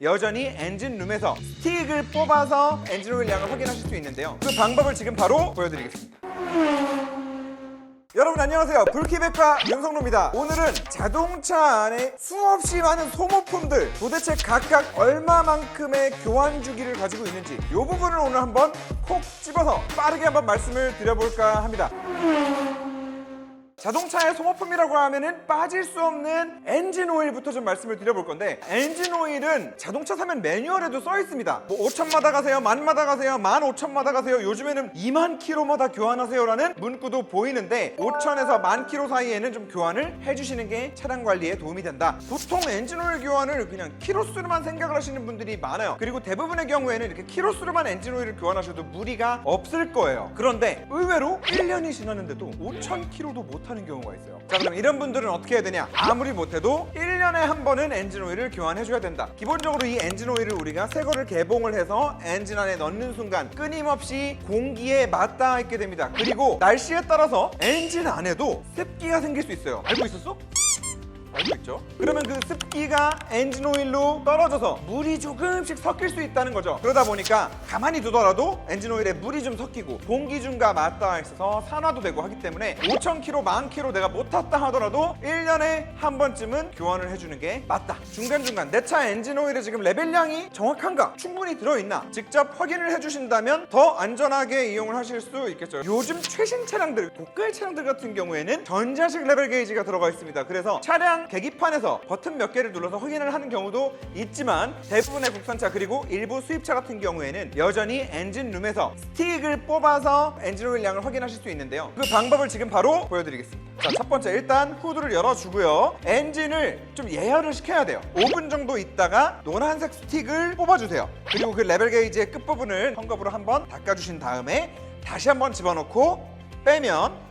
여전히 엔진룸에서 스틱을 뽑아서 엔진 오일 양을 확인하실 수 있는데요. 그 방법을 지금 바로 보여드리겠습니다. 여러분 안녕하세요 불키백과 윤성로입니다 오늘은 자동차 안에 수없이 많은 소모품들 도대체 각각 얼마만큼의 교환 주기를 가지고 있는지 이 부분을 오늘 한번 콕 집어서 빠르게 한번 말씀을 드려볼까 합니다 자동차의 소모품이라고 하면은 빠질 수 없는 엔진 오일부터 좀 말씀을 드려볼 건데 엔진 오일은 자동차 사면 매뉴얼에도 써 있습니다. 뭐 5천마다 가세요, 만마다 가세요, 만 5천마다 가세요. 요즘에는 2만 킬로마다 교환하세요라는 문구도 보이는데 5천에서 만 킬로 사이에는 좀 교환을 해주시는 게 차량 관리에 도움이 된다. 보통 엔진 오일 교환을 그냥 키로수로만 생각을 하시는 분들이 많아요. 그리고 대부분의 경우에는 이렇게 키로수로만 엔진 오일을 교환하셔도 무리가 없을 거예요. 그런데 의외로 1년이 지났는데도 5천 킬로도 못 하는 경우가 있어요. 자, 그럼 이런 분들은 어떻게 해야 되냐? 아무리 못해도 1년에 한 번은 엔진 오일을 교환해줘야 된다. 기본적으로 이 엔진 오일을 우리가 새 거를 개봉을 해서 엔진 안에 넣는 순간 끊임없이 공기에 맞닿아 있게 됩니다. 그리고 날씨에 따라서 엔진 안에도 습기가 생길 수 있어요. 알고 있었어? 알고 있죠? 그러면 그 습기가 엔진 오일로 떨어져서 물이 조금씩 섞일 수 있다는 거죠. 그러다 보니까 가만히 두더라도 엔진 오일에 물이 좀 섞이고 공기 중과 맞닿아 있어서 산화도 되고 하기 때문에 5,000km, 만 킬로 내가 못 탔다 하더라도 1년에 한 번쯤은 교환을 해주는 게 맞다. 중간중간 내 차 엔진 오일의 지금 레벨량이 정확한가? 충분히 들어있나? 직접 확인을 해주신다면 더 안전하게 이용을 하실 수 있겠죠. 요즘 최신 차량들, 고가의 차량들 같은 경우에는 전자식 레벨 게이지가 들어가 있습니다. 그래서 차량 계기판에서 버튼 몇 개를 눌러서 확인을 하는 경우도 있지만 대부분의 국산차 그리고 일부 수입차 같은 경우에는 여전히 엔진룸에서 스틱을 뽑아서 엔진 오일 양을 확인하실 수 있는데요. 그 방법을 지금 바로 보여드리겠습니다. 자, 첫 번째 일단 후드를 열어주고요. 엔진을 좀 예열을 시켜야 돼요. 5분 정도 있다가 노란색 스틱을 뽑아주세요. 그리고 그 레벨 게이지의 끝부분을 헝겊으로 한번 닦아주신 다음에 다시 한번 집어넣고 빼면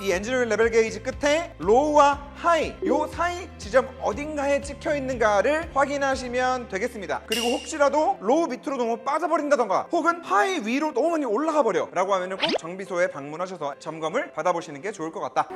이 오일 레벨 게이지 끝에 로우와 하이 요 사이 지점 어딘가에 찍혀 있는가를 확인하시면 되겠습니다. 그리고 혹시라도 로우 밑으로 너무 빠져버린다던가 혹은 하이 위로 너무 많이 올라가 버려 라고 하면 꼭 정비소에 방문하셔서 점검을 받아보시는 게 좋을 것 같다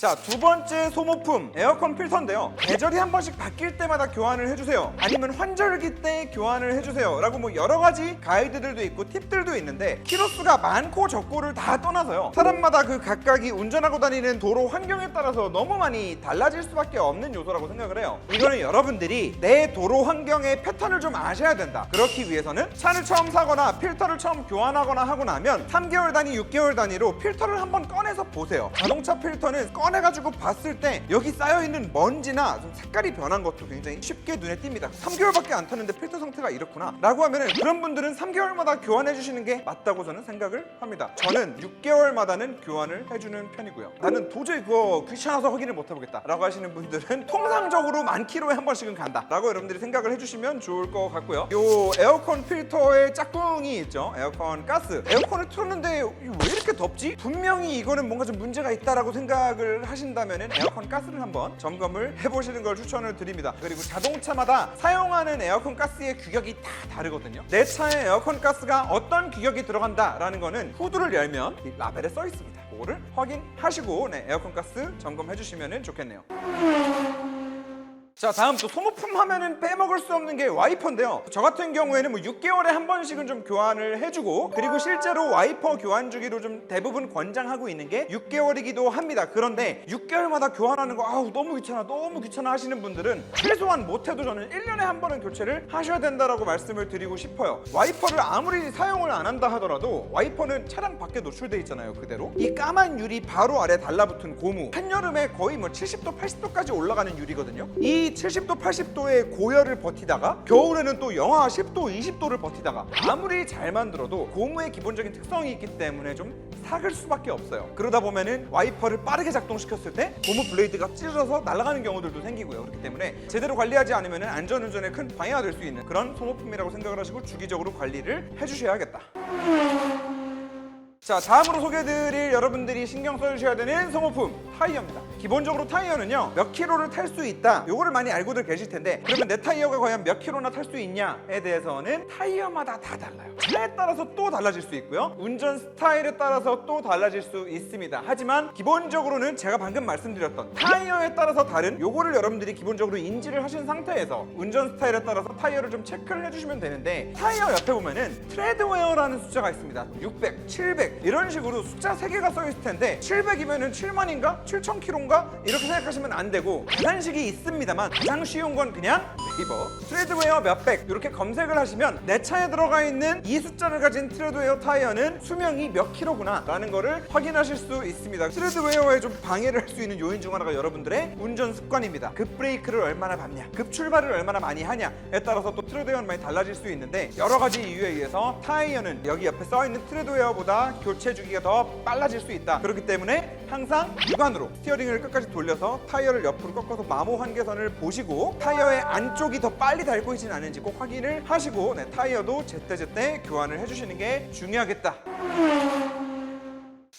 자, 두 번째 소모품 에어컨 필터인데요. 계절이 한 번씩 바뀔 때마다 교환을 해주세요. 아니면 환절기 때 교환을 해주세요. 라고 뭐 여러 가지 가이드들도 있고 팁들도 있는데 키로수가 많고 적고를 다 떠나서요. 사람마다 그 각각이 운전하고 다니는 도로 환경에 따라서 너무 많이 달라질 수밖에 없는 요소라고 생각을 해요. 이거는 여러분들이 내 도로 환경의 패턴을 좀 아셔야 된다. 그렇기 위해서는 차를 처음 사거나 필터를 처음 교환하거나 하고 나면 3개월 단위, 6개월 단위로 필터를 한번 꺼내서 보세요. 자동차 필터는 꺼 내가지고 봤을 때 여기 쌓여있는 먼지나 좀 색깔이 변한 것도 굉장히 쉽게 눈에 띕니다. 3개월밖에 안 탔는데 필터 상태가 이렇구나. 라고 하면 은 그런 분들은 3개월마다 교환해 주시는 게 맞다고 저는 생각을 합니다. 저는 6개월마다는 교환을 해주는 편이고요. 나는 도저히 그거 귀찮아서 확인을 못 해보겠다. 라고 하시는 분들은 통상적으로 만 킬로에 한 번씩은 간다. 라고 여러분들이 생각을 해주시면 좋을 것 같고요. 요 에어컨 필터의 짝꿍이 있죠. 에어컨 가스. 에어컨을 틀었는데 왜 이렇게 덥지? 분명히 이거는 뭔가 좀 문제가 있다라고 생각을 하신다면 에어컨 가스를 한번 점검을 해보시는 걸 추천을 드립니다. 그리고 자동차마다 사용하는 에어컨 가스의 규격이 다 다르거든요. 내 차에 에어컨 가스가 어떤 규격이 들어간다라는 거는 후드를 열면 이 라벨에 써 있습니다. 그거를 확인하시고 네, 에어컨 가스 점검해 주시면 좋겠네요. 자 다음 또 소모품 하면은 빼먹을 수 없는 게 와이퍼인데요. 저 같은 경우에는 뭐 6개월에 한 번씩은 좀 교환을 해주고 그리고 실제로 와이퍼 교환 주기로 좀 대부분 권장하고 있는 게 6개월이기도 합니다. 그런데 6개월마다 교환하는 거 아우 너무 귀찮아 너무 귀찮아 하시는 분들은 최소한 못해도 저는 1년에 한 번은 교체를 하셔야 된다라고 말씀을 드리고 싶어요. 와이퍼를 아무리 사용을 안 한다 하더라도 와이퍼는 차량 밖에 노출돼 있잖아요 그대로. 이 까만 유리 바로 아래 달라붙은 고무. 한여름에 거의 뭐 70도 80도까지 올라가는 유리거든요 이 70도 80도의 고열을 버티다가 겨울에는 또 영하 10도 20도를 버티다가 아무리 잘 만들어도 고무의 기본적인 특성이 있기 때문에 좀 삭을 수밖에 없어요. 그러다 보면은 와이퍼를 빠르게 작동시켰을 때 고무 블레이드가 찢어져서 날아가는 경우들도 생기고요. 그렇기 때문에 제대로 관리하지 않으면 안전운전에 큰 방해가 될 수 있는 그런 소모품이라고 생각을 하시고 주기적으로 관리를 해주셔야겠다 자 다음으로 소개해드릴 여러분들이 신경 써주셔야 되는 소모품 타이어입니다. 기본적으로 타이어는요 몇 킬로를 탈 수 있다. 요거를 많이 알고들 계실 텐데 그러면 내 타이어가 과연 몇 킬로나 탈 수 있냐에 대해서는 타이어마다 다 달라요. 차에 따라서 또 달라질 수 있고요. 운전 스타일에 따라서 또 달라질 수 있습니다. 하지만 기본적으로는 제가 방금 말씀드렸던 타이어에 따라서 다른 요거를 여러분들이 기본적으로 인지를 하신 상태에서 운전 스타일에 따라서 타이어를 좀 체크를 해주시면 되는데 타이어 옆에 보면은 트레드웨어라는 숫자가 있습니다. 600, 700 이런 식으로 숫자 3개가 써 있을 텐데 700이면은 7만인가? 7천 킬로인가? 이렇게 생각하시면 안 되고 계산식이 있습니다만 가장 쉬운 건 그냥 네이버 트레드웨어 몇백 이렇게 검색을 하시면 내 차에 들어가 있는 이 숫자를 가진 트레드웨어 타이어는 수명이 몇 킬로구나 라는 거를 확인하실 수 있습니다. 트레드웨어에 좀 방해를 할 수 있는 요인 중 하나가 여러분들의 운전 습관입니다. 급 브레이크를 얼마나 밟냐, 급 출발을 얼마나 많이 하냐에 따라서 또 트레드웨어는 많이 달라질 수 있는데 여러 가지 이유에 의해서 타이어는 여기 옆에 써 있는 트레드웨어보다 교체 주기가 더 빨라질 수 있다. 그렇기 때문에 항상 육안으로 스티어링을 끝까지 돌려서 타이어를 옆으로 꺾어서 마모 환계선을 보시고 타이어의 안쪽이 더 빨리 닳고 있지는 않은지 꼭 확인을 하시고 네, 타이어도 제때제때 교환을 해주시는 게 중요하겠다.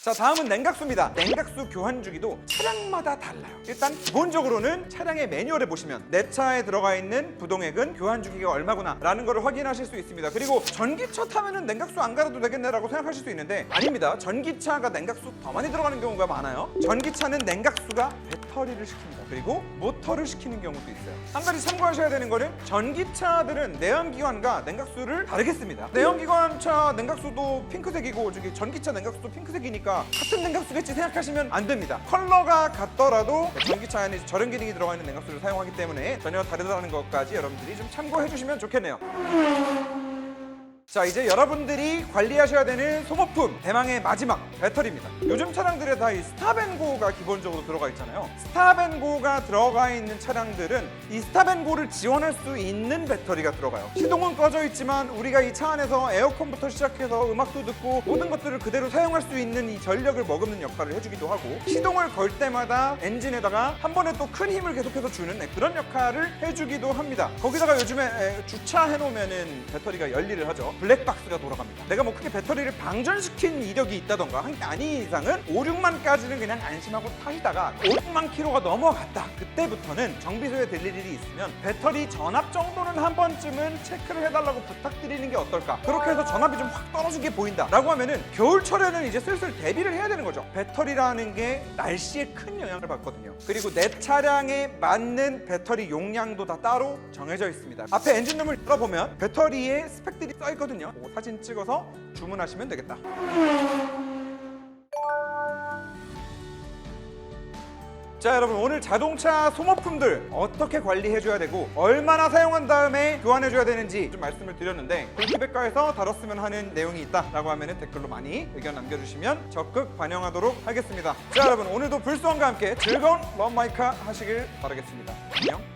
자 다음은 냉각수입니다. 냉각수 교환 주기도 차량마다 달라요. 일단 기본적으로는 차량의 매뉴얼에 보시면 내 차에 들어가 있는 부동액은 교환 주기가 얼마구나 라는 것을 확인하실 수 있습니다. 그리고 전기차 타면은 냉각수 안 갈아도 되겠네 라고 생각하실 수 있는데 아닙니다. 전기차가 냉각수 더 많이 들어가는 경우가 많아요. 전기차는 냉각수가 배터리를 시킵니다. 그리고 모터를 시키는 경우도 있어요. 한 가지 참고하셔야 되는 거는 전기차들은 내연기관과 냉각수를 다르게 씁니다. 내연기관차 냉각수도 핑크색이고 저기 전기차 냉각수도 핑크색이니까 같은 냉각수겠지 생각하시면 안 됩니다. 컬러가 같더라도 전기차 안에 저런 기능이 들어가 있는 냉각수를 사용하기 때문에 전혀 다르다는 것까지 여러분들이 좀 참고해 주시면 좋겠네요 자 이제 여러분들이 관리하셔야 되는 소모품 대망의 마지막 배터리입니다. 요즘 차량들에 다 이 스탑앤고가 기본적으로 들어가 있잖아요. 스탑앤고가 들어가 있는 차량들은 이 스탑앤고를 지원할 수 있는 배터리가 들어가요. 시동은 꺼져 있지만 우리가 이 차 안에서 에어컨부터 시작해서 음악도 듣고 모든 것들을 그대로 사용할 수 있는 이 전력을 머금는 역할을 해주기도 하고 시동을 걸 때마다 엔진에다가 한 번에 또 큰 힘을 계속해서 주는 네, 그런 역할을 해주기도 합니다. 거기다가 요즘에 에, 주차해 놓으면은 배터리가 열일을 하죠 블랙박스가 돌아갑니다. 내가 뭐 크게 배터리를 방전시킨 이력이 있다던가 한게 아닌 이상은 5, 6만까지는 그냥 안심하고 타시다가 5, 6만 킬로가 넘어갔다. 그때부터는 정비소에 들릴 일이 있으면 배터리 전압 정도는 한 번쯤은 체크를 해달라고 부탁드리는 게 어떨까. 그렇게 해서 전압이 좀 확 떨어지게 보인다. 라고 하면은 겨울철에는 이제 슬슬 대비를 해야 되는 거죠. 배터리라는 게 날씨에 큰 영향을 받거든요. 그리고 내 차량에 맞는 배터리 용량도 다 따로 정해져 있습니다. 앞에 엔진룸을 열어보면 배터리에 스펙들이 써 있거든요. 그 사진 찍어서 주문하시면 되겠다. 자 여러분 오늘 자동차 소모품들 어떻게 관리해줘야 되고 얼마나 사용한 다음에 교환해줘야 되는지 좀 말씀을 드렸는데 골키백과에서 다뤘으면 하는 내용이 있다 라고 하면 댓글로 많이 의견 남겨주시면 적극 반영하도록 하겠습니다. 자 여러분 오늘도 불수원과 함께 즐거운 런마이카 하시길 바라겠습니다. 안녕